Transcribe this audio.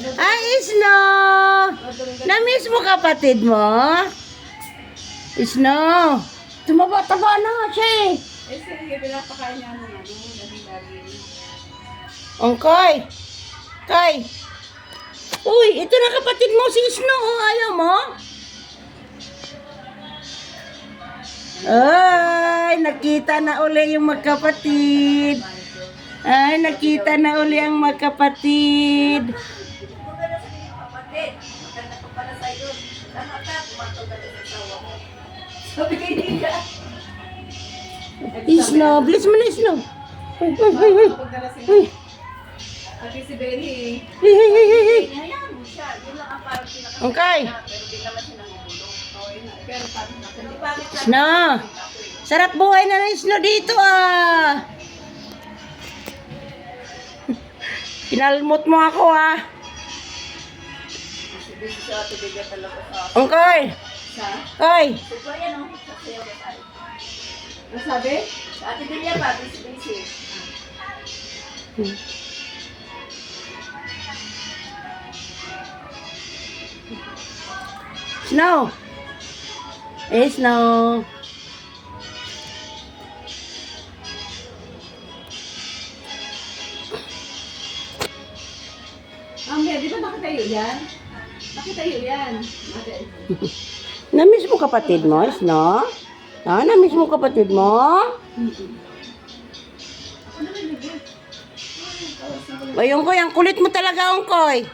Ay, Isno! Na-miss mo kapatid mo? Isno! Tumaba-taba na nga siya eh. Eh, sige, pinapakain niya ng ano, dami-dami. Ongkoy! Koy! Uy, ito na kapatid mo si Isno. Oh, ayaw mo? Ay, nakita na uli yung magkapatid. Ay, nakita na uli ang magkapatid. Isno, bilis mo na Isno. Uy, uy, uy, uy. Uy, Pati si Benny. uy, uy, uy, uy, uy. Hayaan mo siya. Yun lang parang Okay. Pero di naman siya nangulong. Pero sabi Isno. Sarap buhay na ng Isno dito ah. Pinalmot mo ako ah. Busy sa ate Bega talaga sa Ongkoy! sa Koy! Super yan oh. Sa sayo ka tayo. Ano sabi? Sa ate Bega pa, busy busy. Snow! Eh, Snow! Ang di ba nakatayo yan? Nakatayo yan. Ate. Namiss mo kapatid mo, Snow? Ah, namiss mo kapatid mo? Ay, Ongkoy, ang kulit mo talaga, Ongkoy.